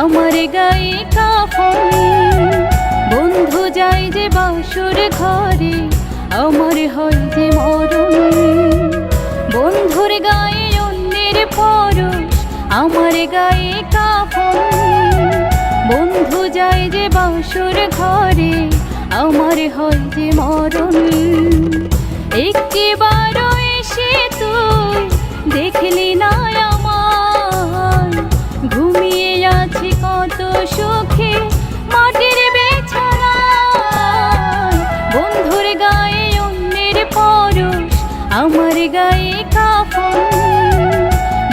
আমার গায়ে কাফন বন্ধু যায় যে বাসুর ঘরে, আমার হয় যে মরণ। বন্ধুর গায়ে অন্যের পরশ, আমার গায়ে কাফন বন্ধু যায় যে বাসুর ঘরে, আমার হয় যে মরণ। একটি সুখে মাটির বেছানা। বন্ধুর গায়ে অন্যের পরশ, আমার গায়ে কাফন।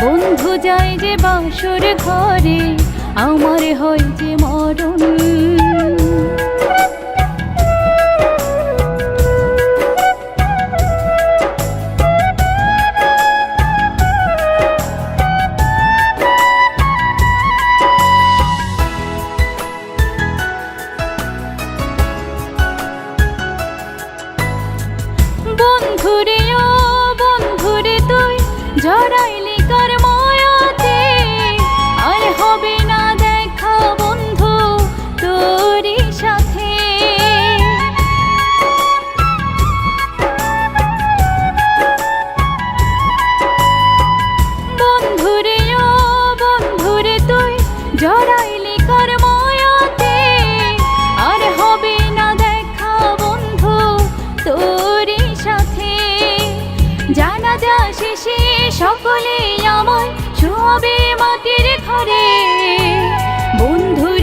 বন্ধু যায় যে বাসর ঘরে, আমার হয় যে মরণ।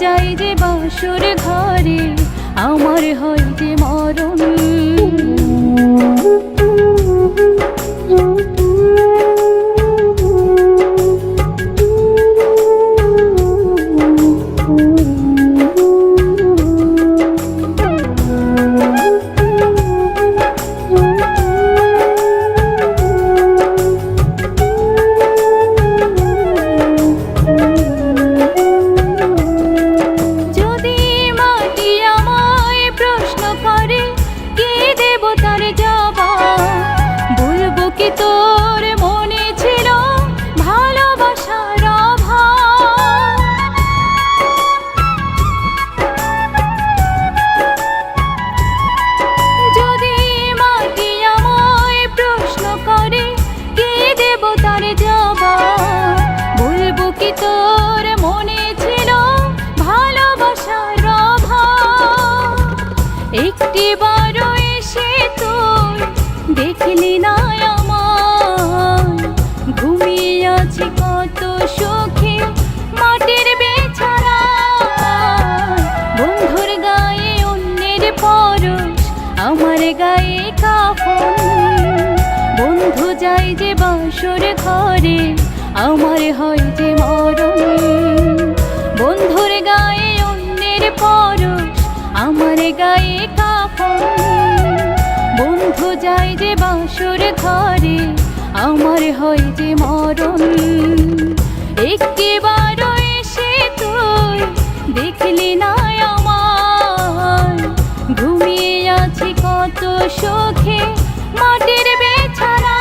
যাই যে বাসুর ঘরে আমার হয় যে মরণ। দেখলি না আমার। ঘুমিয়ে কত সুখে মাটির বেছানা। বন্ধুর গায়ে অন্যের পরশ, আমার গায়ে কাফন। বন্ধু যাই যে বাসর ঘরে, আমার হয় যে মরণ। বন্ধুর গায়ে অন্যের পরশ, আমার গায়ে বাসর ঘরে আমার হয় যে মরণ। একটিবারও এসে তুই দেখলি না আমার ঘুমিয়ে আছি কত সুখে মাটির বেছানা।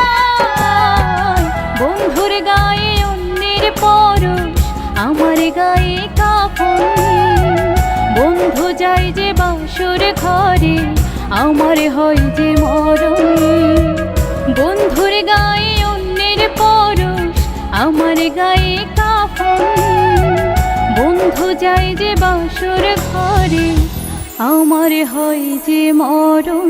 বন্ধুর গায়ে অন্যের পরশ আমার গায়ে কাফন। বন্ধু যাই যে বাসর ঘরে আমার হয় যে মরণ। বন্ধুর গায়ে অন্যের পরশ, আমার গায়ে কাফন। বন্ধু যায় যে বাসর ঘরে, আমার হয় যে মরণ।